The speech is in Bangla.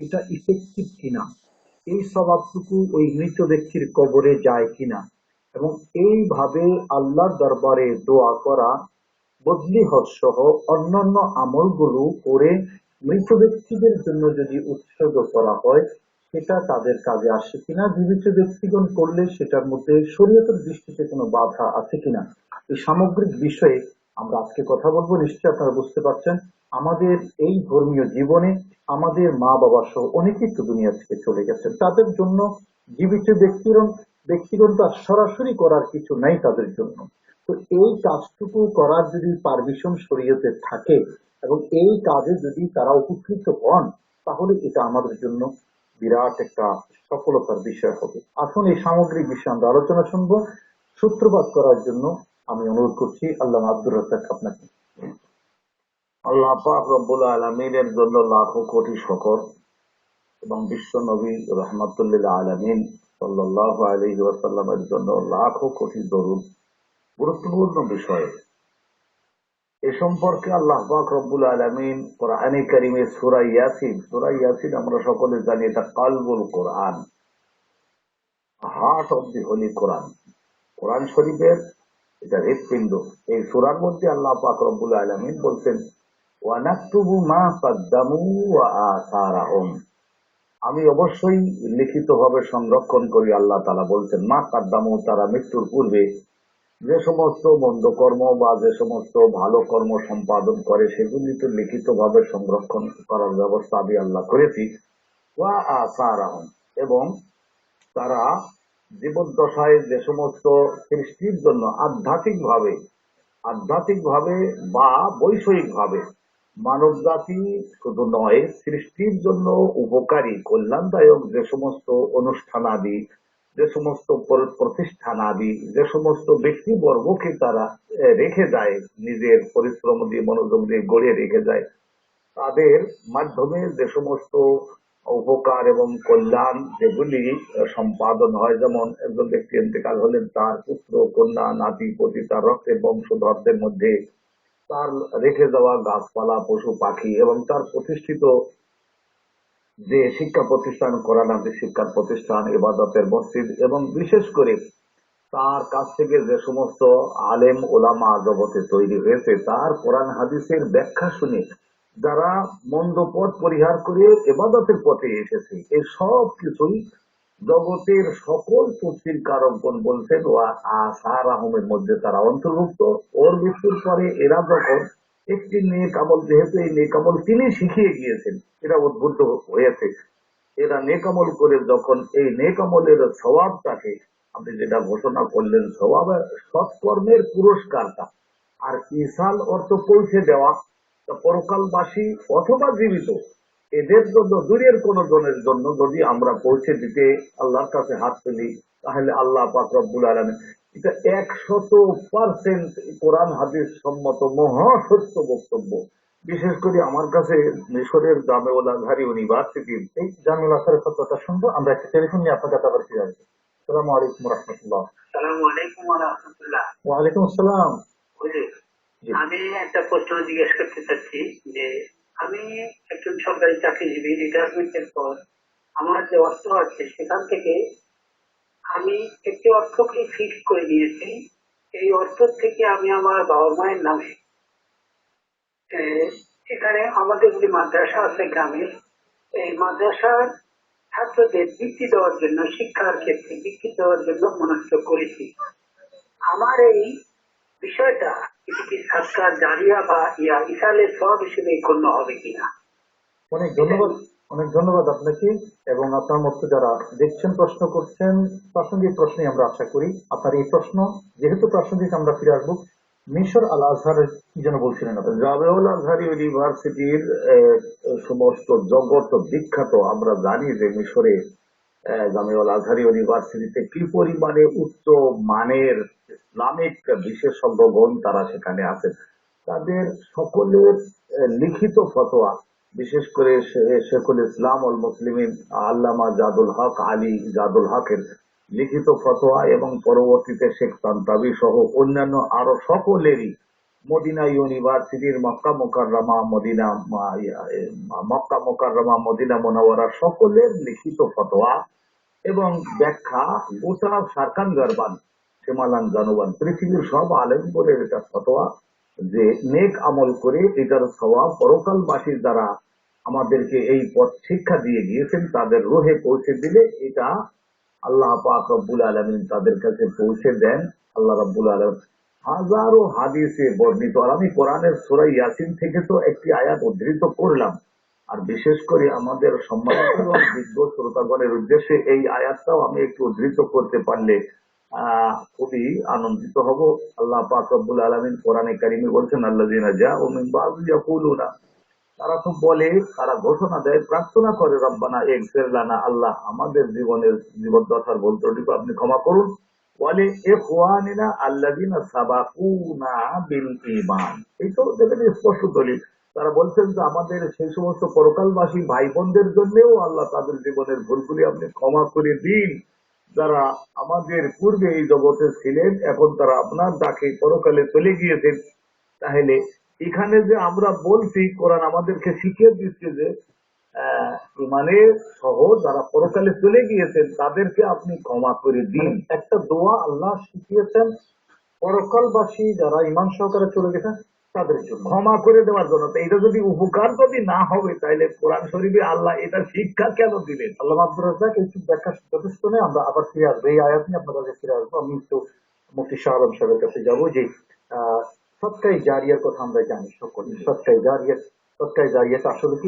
এটা ইফেক্টিভ কিনা? এই স্বভাবটুকু ওই মৃত ব্যক্তির কবরে যায় কিনা? এবং এইভাবে আল্লাহর দরবারে দোয়া করা বদলি হজ সহ অন্যান্য আমলগুলো করে মৃত ব্যক্তিদের জন্য যদি উৎসর্গ করা হয়, সেটা তাদের কাজে আসে কিনা? জীবিত ব্যক্তিগণ করলে সেটার মধ্যে শরীয়তের দৃষ্টিতে কোনো বাধা আছে কিনা? এই সামগ্রিক বিষয়ে আমরা আজকে কথা বলব, নিশ্চয়ই আপনারা বুঝতে পারছেন। আমাদের এই ধর্মীয় জীবনে আমাদের মা বাবা সহ অনেকেই তো দুনিয়া থেকে চলে গেছেন। তাদের জন্য জীবিত ব্যক্তিগণ ব্যক্তিগণ তো সরাসরি করার কিছু নাই তাদের জন্য। তো এই কাজটুকু করার যদি পারমিশন শরীয়তে থাকে এবং এই কাজে যদি তারা উপকৃত হন, তাহলে এটা আমাদের জন্য বিরাট একটা সফলতার বিষয় হবে। আসুন এই সামগ্রিক বিষয়ে আমরা আলোচনা শুনব। সূত্রপাত করার জন্য আমি অনুরোধ করছি, আল্লাহ আব্দুর রাজাক আপনাকে। আল্লাহ পাক রব্বুল আলমিনের জন্য লাখো কোটি শকর এবং বিশ্ব নবী রহমতুল্লাহ আলমিন সাল্লাহ আলহি ওয়াসাল্লামের জন্য লাখো কোটি দরুদ। গুরুত্বপূর্ণ বিষয়। এ সম্পর্কে আল্লাহ পাক রব্বুল আলমিন কোরআনে করিমে সুরা ইয়াসিন সুরা ইয়াসিন আমরা সকলে জানি এটা কালবুল কোরআন, heart of the holy Quran. কোরআন শরীফের এটা হৃৎপিণ্ড এই সুরার মধ্যে আল্লাহ পাক আলমিন বলছেন আমি অবশ্যই লিখিতভাবে সংরক্ষণ করি, আল্লাহ তালা বলছেন, মা কাদ্দামু, তারা মৃত্যুর পূর্বে যে সমস্ত মন্দ কর্ম বা যে সমস্ত ভালো কর্ম সম্পাদন করে, সেগুলি তো লিখিতভাবে সংরক্ষণ করার ব্যবস্থা আমি আল্লাহ করেছি। ওয়া আসারাহুম। এবং তারা জীবদ্দশায় যে সমস্ত সৃষ্টির জন্য আধ্যাত্মিকভাবে আধ্যাত্মিকভাবে বা বৈষয়িকভাবে মানব জাতি শুধু নয়, সৃষ্টির জন্য উপকারী, কল্যাণদায়ক যে সমস্ত অনুষ্ঠানাদি, যে সমস্ত প্র- প্রতিষ্ঠানাদি, যে সমস্ত ব্যক্তিবর্গকে তারা রেখে যায়, নিজের পরিশ্রম দিয়ে, মনোযোগ দিয়ে গড়ে রেখে যায়, তাদের মাধ্যমে যে সমস্ত উপকার এবং কল্যাণ যেগুলি সম্পাদন হয়। যেমন একজন ব্যক্তি ইন্তেকাল হলেন, তার পুত্র, কন্যা, নাতি পতি তার রক্তের বংশধরদের মধ্যে তার রেখে যাওয়া গাছপালা, পশু, পাখি এবং তার প্রতিষ্ঠিত যে শিক্ষা প্রতিষ্ঠান কোরআনাদি শিক্ষার প্রতিষ্ঠান ইবাদতের মসজিদ এবং বিশেষ করে তার কাছ থেকে যে সমস্ত আলেম, ওলামা জগতে তৈরি হয়েছে, তার কোরআন হাদিসের ব্যাখ্যা শুনে যারা মন্দ পথ পরিহার করে এবাদতের পথে এসেছে এই সব কিছুই জগতের সকল চুক্তির কারকগণ বলছেন ও আসার আহমের মধ্যে তারা অন্তর্ভুক্ত। ওর মৃত্যুর পরে এরা যখন একটি নেক আমল, যেহেতু এই নেক আমল তিনি শিখিয়ে গিয়েছেন এরা উদ্বুদ্ধ হয়েছে। এরা নেকামল করে যখন এই নেকামলের স্বভাবটাকে, আপনি যেটা ঘোষণা করলেন, স্বভাব, সৎকর্মের পুরস্কারটা, আর ইসাল অর্থ পৌঁছে দেওয়া পরকালবাসী অথবা জীবিত এদের জন্য দূরের কোন জনের জন্য যদি আমরা পৌঁছে দিতে আল্লাহর কাছে হাত তুলি তাহলে আল্লাহ পাক রব্বুল আলমী এটা একশত পার্সেন্ট কোরআন হাদিস সম্মত মহা সত্য বক্তব্য। বিশেষ করে আমার কাছে মিশরের জামেউল আজহারি ইউনিভার্সিটির এই জামিউল আসারের কথা শুনব আমরা একটা টেলিফোন নিয়ে আপনার কাছে আবার ফিরে আসব। সালাম আলাইকুম রহমতুল্লাহ। সালামু আলাইকুম ওয়া ওয়ালাইকুম আসসালাম। আমি একটা প্রশ্ন জিজ্ঞেস করতে চাচ্ছি যে আমি একজন সরকারি চাকরিজীবী রিটায়ারমেন্টের পর আমার যে অর্থ আছে, সেখান থেকে আমি একটি অর্থকে ফিক্স করে নিয়েছি এই অর্থ থেকে আমি আমার বাবা মায়ের নামে এখানে আমাদের যে মাদ্রাসা আছে গ্রামে এই মাদ্রাসার ছাত্রদের বৃত্তি দেওয়ার জন্য, শিক্ষার ক্ষেত্রে বৃত্তি দেওয়ার জন্য মনস্থ করেছি। আমার এই বিষয়টা অনেক ধন্যবাদ আপনাকে এবং আপনার মতো যারা দেখছেন, প্রশ্ন করছেন, প্রাসঙ্গিক প্রশ্নে আমরা আশা করি। আপনার এই প্রশ্ন, যেহেতু প্রাসঙ্গিক আমরা ফিরে আসব, মিশর আল কি যেন বলছিলেন জামেউল আজহারি ইউনিভার্সিটির সমস্ত জগৎ বিখ্যাত, আমরা জানি যে মিশরে জামেউল আজহারি ইউনিভার্সিটিতে কি পরিমাণে উচ্চ মানের ইসলামিক বিশেষজ্ঞগণ তারা সেখানে আছেন? তাদের সকলের লিখিত ফতোয়া, বিশেষ করে শেখুল ইসলাম অল মুসলিমিন আল্লামা জাদুল হক আলী জাদুল হকের লিখিত ফতোয়া এবং পরবর্তীতে শেখ তান্তাবি সহ অন্যান্য আরও সকলেরই মদিনা ইউনিভার্সিটির মক্কা মোকাররমা, মদিনা মক্কা মোকাররমা, মদিনা মোনাওয়ারা সকলের লিখিত ফতোয়া এবং ব্যাখ্যা গোটা সারকান গারবান সেমালান জানুবান পৃথিবীর সব আলেম বলে এটা ফতোয়া যে নেক আমল করে এটার স্বভাব পরকালবাসীর দ্বারা আমাদেরকে এই পথ শিক্ষা দিয়ে গিয়েছেন তাদের রোহে পৌঁছে দিলে এটা আল্লাহ পাক রব্বুল আলমিন তাদের কাছে পৌঁছে দেন। আল্লাহ রব্বুল আলম হাজারো হাদিসে বর্ণিত। আর আমি কোরআনের সুরাই ইয়াসিন থেকে তো একটি আয়াত উদ্ধৃত করলাম। আর বিশেষ করে আমাদের শ্রোতাগণের উদ্দেশ্যে এই আয়াতটাও আমি একটু উদ্ধৃত করতে পারলে খুবই আনন্দিত হব। আল্লাহ পাক রব্বুল আলমিন কোরআনে কারিমে বলছেন আল্লাহ যা ও ইয়াকুলুনা। তারা তো বলে, তারা ঘোষণা দেয়, প্রার্থনা করে, রব্বানা এক লানা আল্লাহ আমাদের জীবনের জীবদ্দশার ভুল ত্রুটিকে আপনি ক্ষমা করুন। এই তো দেখেন স্পষ্ট দলিল। তারা বলছেন যে আমাদের সেই সমস্ত পরকালবাসী ভাই বোনদের আল্লাহ তাদের জীবনের ভুলগুলি আপনি ক্ষমা করে দিন। যারা আমাদের পূর্বে এই জগতে ছিলেন, এখন তারা আপনার ডাকে পরকালে চলে গিয়েছেন। তাহলে এখানে যে আমরা বলছি, কোরআন আমাদেরকে শিখিয়ে দিচ্ছে যে আহ, ইমানে সহ যারা পরকালে চলে গিয়েছেন তাদেরকে আপনি ক্ষমা করে দিন। একটা দোয়া আল্লাহ শিখিয়েছেন পরকালবাসী যারা ইমান সহকারে চলে গেছেন তাদের জন্য। ক্ষমা করে দেওয়ার জন্য। এটা যদি উপকার যদি না হবে তাহলে কোরআন শরীফে আল্লাহ এটা শিক্ষা কেন দিলেন? আল্লাহ আব্দুর রাজাক এই ব্যাখ্যা যথেষ্ট নেই আমরা আবার ফিরে আসব। এই আয়াত নিয়ে আপনার কাছে ফিরে আসব। আমি একটু মুফতি শাহ আলম সাহেবের কাছে যাব যে আহ সৎকাই জারিয়ার কথা আমরা জানি সকলে। সৎকাই জারিয়া সৎকাই জারিয়াটা আসলে কি